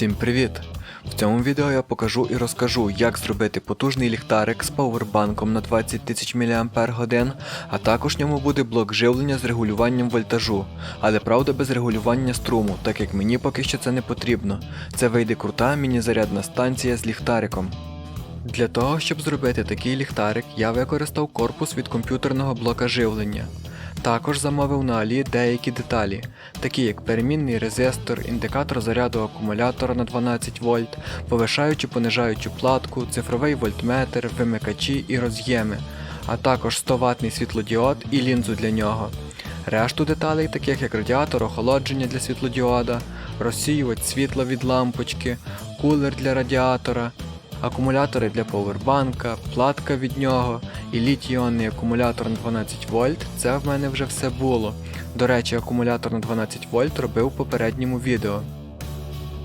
Всім привіт! В цьому відео я покажу і розкажу, як зробити потужний ліхтарик з пауербанком на 20 тисяч мАч, а також в ньому буде блок живлення з регулюванням вольтажу, але правда без регулювання струму, так як мені поки що це не потрібно. Це вийде крута міні-зарядна станція з ліхтариком. Для того, щоб зробити такий ліхтарик, я використав корпус від комп'ютерного блока живлення. Також замовив на Алі деякі деталі, такі як перемінний резистор, індикатор заряду акумулятора на 12 вольт, повишаючу понижаючу платку, цифровий вольтметр, вимикачі і роз'єми, а також 100 ватний світлодіод і лінзу для нього. Решту деталей, таких як радіатор охолодження для світлодіода, розсіювач світла від лампочки, кулер для радіатора, акумулятори для повербанка, платка від нього і літій-іонний акумулятор на 12 вольт це в мене вже все було. До речі, акумулятор на 12 вольт робив в попередньому відео.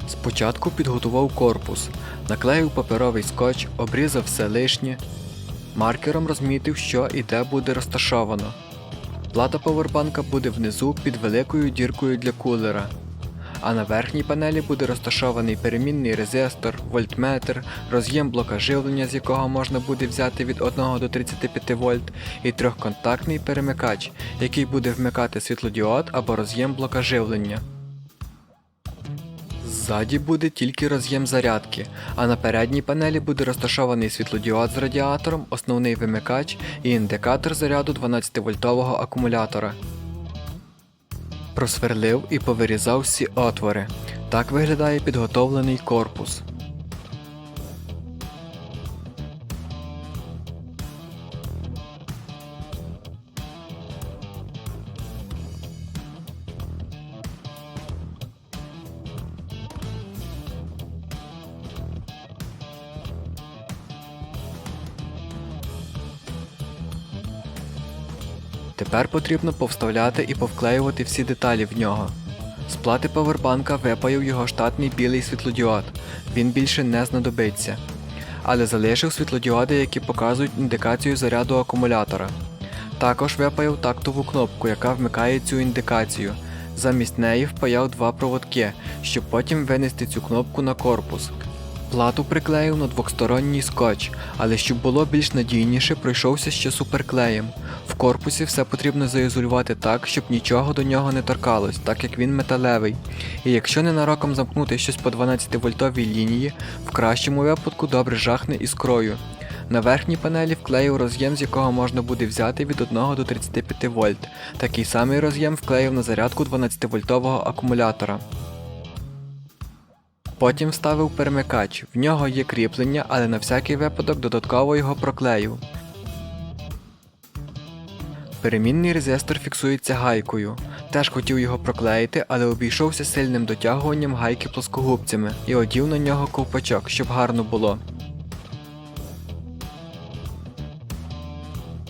Спочатку підготував корпус, наклеїв паперовий скотч, обрізав все лишнє, маркером розмітив, що і де буде розташовано. Плата повербанка буде внизу під великою діркою для кулера. А на верхній панелі буде розташований перемінний резистор, вольтметр, роз'єм блока живлення, з якого можна буде взяти від 1 до 35 вольт, і трьохконтактний перемикач, який буде вмикати світлодіод або роз'єм блока живлення. Ззаді буде тільки роз'єм зарядки, а на передній панелі буде розташований світлодіод з радіатором, основний вимикач і індикатор заряду 12-вольтового акумулятора. Просверлив і повирізав всі отвори. Так виглядає підготовлений корпус. Тепер потрібно повставляти і повклеювати всі деталі в нього. З плати павербанка випаяв його штатний білий світлодіод, він більше не знадобиться. Але залишив світлодіоди, які показують індикацію заряду акумулятора. Також випаяв тактову кнопку, яка вмикає цю індикацію. Замість неї впаяв два проводки, щоб потім винести цю кнопку на корпус. Плату приклеїв на двохсторонній скотч, але щоб було більш надійніше, пройшовся ще суперклеєм. В корпусі все потрібно заізолювати так, щоб нічого до нього не торкалось, так як він металевий. І якщо ненароком замкнути щось по 12 вольтовій лінії, в кращому випадку добре жахне іскрою. На верхній панелі вклеїв роз'єм, з якого можна буде взяти від 1 до 35 вольт. Такий самий роз'єм вклеїв на зарядку 12-вольтового акумулятора. Потім вставив перемикач. В нього є кріплення, але на всякий випадок додатково його проклею. Перемінний резистор фіксується гайкою. Теж хотів його проклеїти, але обійшовся сильним дотягуванням гайки плоскогубцями і одів на нього ковпачок, щоб гарно було.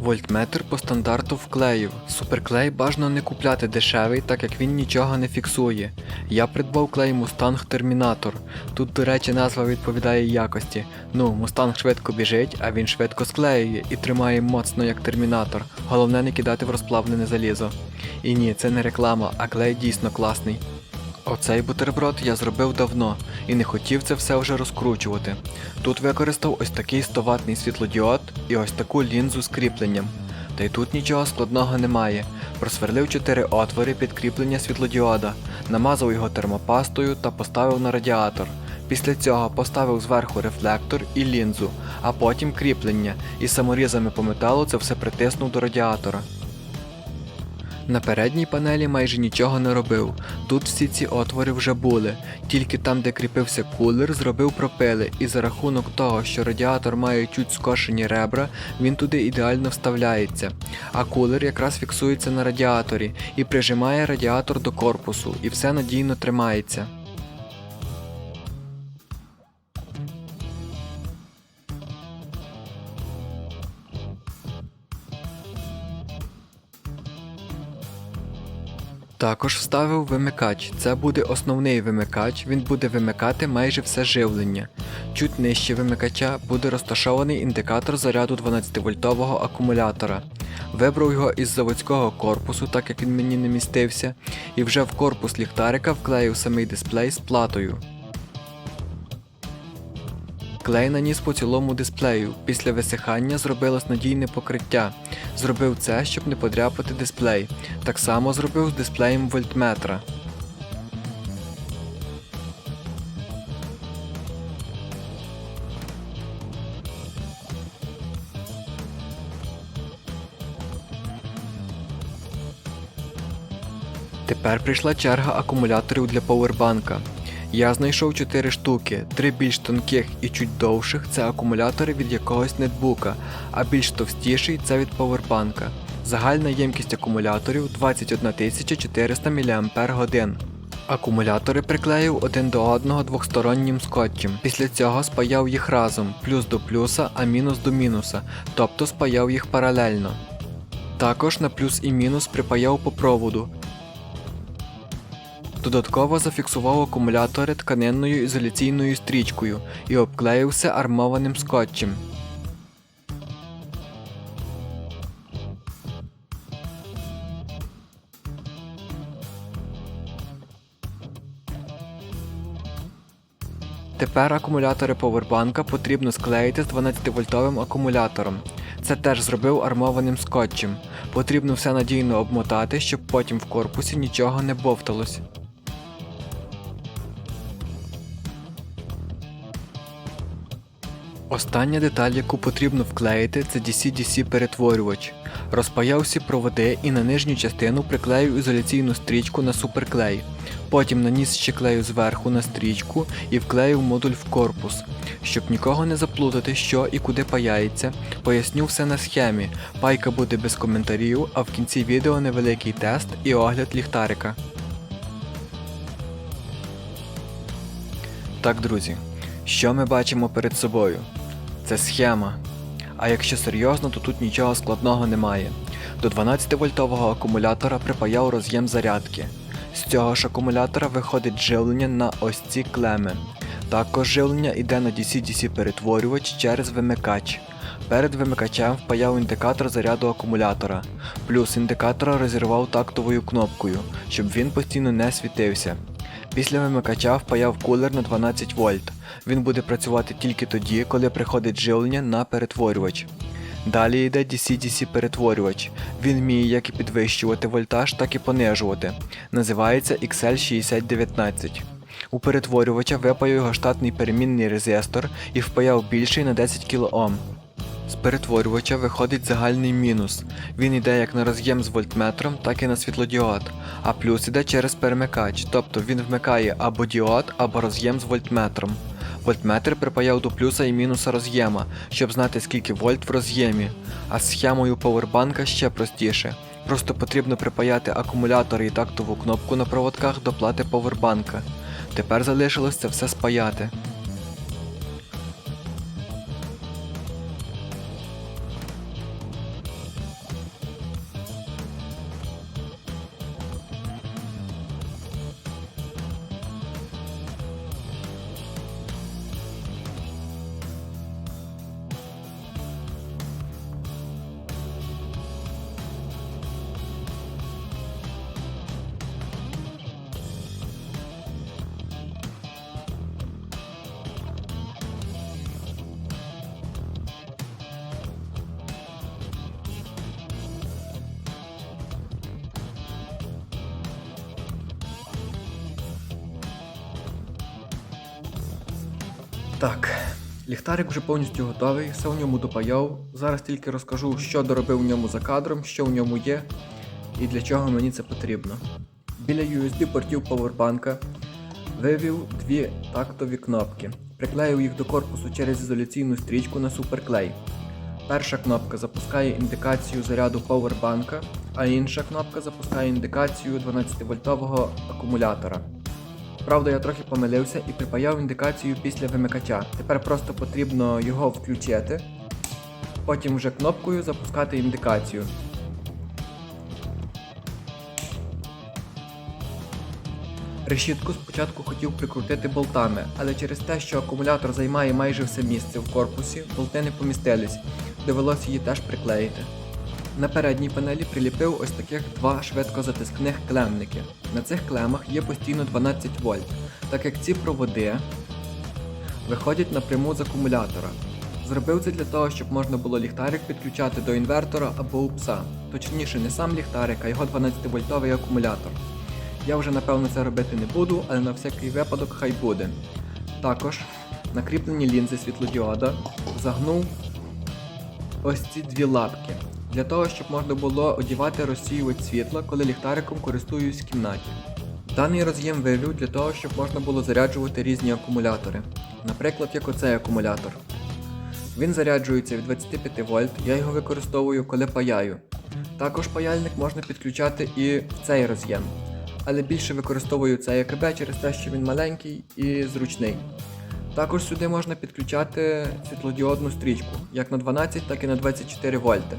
Вольтметр по стандарту вклеїв. Суперклей бажано не купляти дешевий, так як він нічого не фіксує. Я придбав клей Mustang Terminator. Тут, до речі, назва відповідає якості. Ну, Mustang швидко біжить, а він швидко склеює і тримає моцно як термінатор. Головне не кидати в розплавлене залізо. І ні, це не реклама, а клей дійсно класний. Оцей бутерброд я зробив давно і не хотів це все вже розкручувати. Тут використав ось такий 100 ватний світлодіод і ось таку лінзу з кріпленням. Та й тут нічого складного немає. Просверлив 4 отвори під кріплення світлодіода, намазав його термопастою та поставив на радіатор. Після цього поставив зверху рефлектор і лінзу, а потім кріплення, і саморізами по металу це все притиснув до радіатора. На передній панелі майже нічого не робив. Тут всі ці отвори вже були. Тільки там, де кріпився кулер, зробив пропили, і за рахунок того, що радіатор має чуть скошені ребра, він туди ідеально вставляється. А кулер якраз фіксується на радіаторі і прижимає радіатор до корпусу, і все надійно тримається. Також вставив вимикач. Це буде основний вимикач, він буде вимикати майже все живлення. Чуть нижче вимикача буде розташований індикатор заряду 12-вольтового акумулятора. Вибрав його із заводського корпусу, так як він мені не містився, і вже в корпус ліхтарика вклеїв самий дисплей з платою. Клей наніс по цілому дисплею. Після висихання зробилось надійне покриття. Зробив це, щоб не подряпати дисплей. Так само зробив з дисплеєм вольтметра. Тепер прийшла черга акумуляторів для повербанка. Я знайшов 4 штуки, 3 більш тонких і чуть довших це акумулятори від якогось нетбука, а більш товстіший це від повербанка. Загальна ємкість акумуляторів 21 400 мАч. Акумулятори приклеїв один до одного двохстороннім скотчем. Після цього спаяв їх разом, плюс до плюса, а мінус до мінуса, тобто спаяв їх паралельно. Також на плюс і мінус припаяв по проводу, Додатково зафіксував акумулятори тканинною ізоляційною стрічкою і обклеїв все армованим скотчем. Тепер акумулятори повербанка потрібно склеїти з 12-вольтовим акумулятором. Це теж зробив армованим скотчем. Потрібно все надійно обмотати, щоб потім в корпусі нічого не бовталось. Остання деталь, яку потрібно вклеїти, це DC-DC перетворювач. Розпаяв всі проводи і на нижню частину приклеїв ізоляційну стрічку на суперклей. Потім наніс ще клею зверху на стрічку і вклеїв модуль в корпус. Щоб нікого не заплутати, що і куди паяється, поясню все на схемі. Пайка буде без коментарів, а в кінці відео невеликий тест і огляд ліхтарика. Так, друзі, що ми бачимо перед собою? Це схема. А якщо серйозно, то тут нічого складного немає. До 12-вольтового акумулятора припаяв роз'єм зарядки. З цього ж акумулятора виходить живлення на ось ці клеми. Також живлення йде на DC-DC перетворювач через вимикач. Перед вимикачем впаяв індикатор заряду акумулятора, плюс індикатора розірвав тактовою кнопкою, щоб він постійно не світився. Після вимикача впаяв кулер на 12 вольт. Він буде працювати тільки тоді, коли приходить живлення на перетворювач. Далі йде DC-DC перетворювач. Він вміє як і підвищувати вольтаж, так і понижувати. Називається XL6019. У перетворювача випаяв його штатний перемінний резистор і впаяв більший на 10 кОм. З перетворювача виходить загальний мінус. Він йде як на роз'єм з вольтметром, так і на світлодіод, а плюс іде через перемикач, тобто він вмикає або діод, або роз'єм з вольтметром. Вольтметр припаяв до плюса і мінуса роз'єма, щоб знати скільки вольт в роз'ємі. А з схемою повербанка ще простіше. Просто потрібно припаяти акумулятори і тактову кнопку на проводках до плати повербанка. Тепер залишилось це все спаяти. Так, ліхтарик вже повністю готовий, все в ньому допаяв. Зараз тільки розкажу, що доробив в ньому за кадром, що в ньому є і для чого мені це потрібно. Біля USB портів повербанка вивів дві тактові кнопки. Приклеїв їх до корпусу через ізоляційну стрічку на суперклей. Перша кнопка запускає індикацію заряду повербанка, а інша кнопка запускає індикацію 12-вольтового акумулятора. Правда, я трохи помилився і припаяв індикацію після вимикача. Тепер просто потрібно його включити, потім вже кнопкою запускати індикацію. Решітку спочатку хотів прикрутити болтами, але через те, що акумулятор займає майже все місце в корпусі, болти не помістились, довелося її теж приклеїти. На передній панелі приліпив ось таких два швидкозатискних клемники. На цих клемах є постійно 12 вольт, так як ці проводи виходять напряму з акумулятора. Зробив це для того, щоб можна було ліхтарик підключати до інвертора або упса. Точніше, не сам ліхтарик, а його 12-вольтовий акумулятор. Я вже напевно це робити не буду, але на всякий випадок хай буде. Також на кріплені лінзи світлодіода загнув ось ці дві лапки. Для того, щоб можна було одівати розсіювач світла, коли ліхтариком користуюсь в кімнаті. Даний роз'єм вивів для того, щоб можна було заряджувати різні акумулятори. Наприклад, як оцей акумулятор. Він заряджується від 25 вольт, я його використовую, коли паяю. Також паяльник можна підключати і в цей роз'єм, але більше використовую цей АКБ через те, що він маленький і зручний. Також сюди можна підключати світлодіодну стрічку, як на 12, так і на 24 вольти.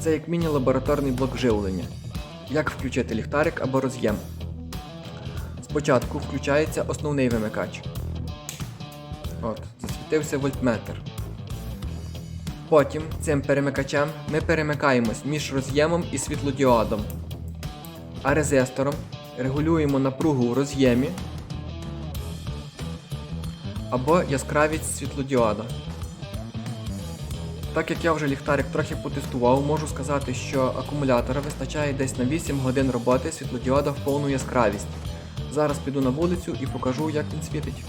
Це як міні-лабораторний блок живлення. Як включити ліхтарик або роз'єм. Спочатку включається основний вимикач. От, засвітився вольтметр. Потім цим перемикачем ми перемикаємось між роз'ємом і світлодіодом. А резистором регулюємо напругу у роз'ємі або яскравість світлодіода. Так як я вже ліхтарик трохи потестував, можу сказати, що акумулятора вистачає десь на 8 годин роботи світлодіода в повну яскравість. Зараз піду на вулицю і покажу, як він світить.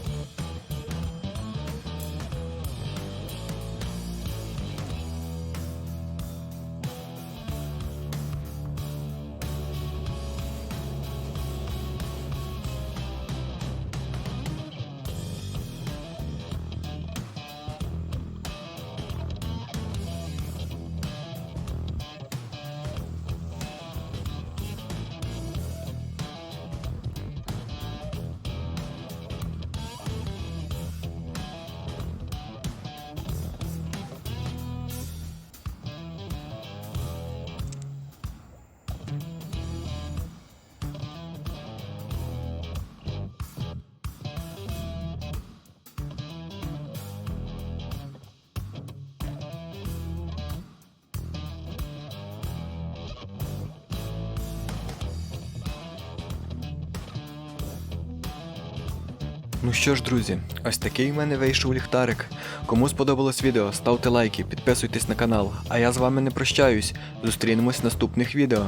Ну що ж, друзі, ось такий в мене вийшов ліхтарик. Кому сподобалось відео, ставте лайки, підписуйтесь на канал. А я з вами не прощаюсь. Зустрінемось в наступних відео.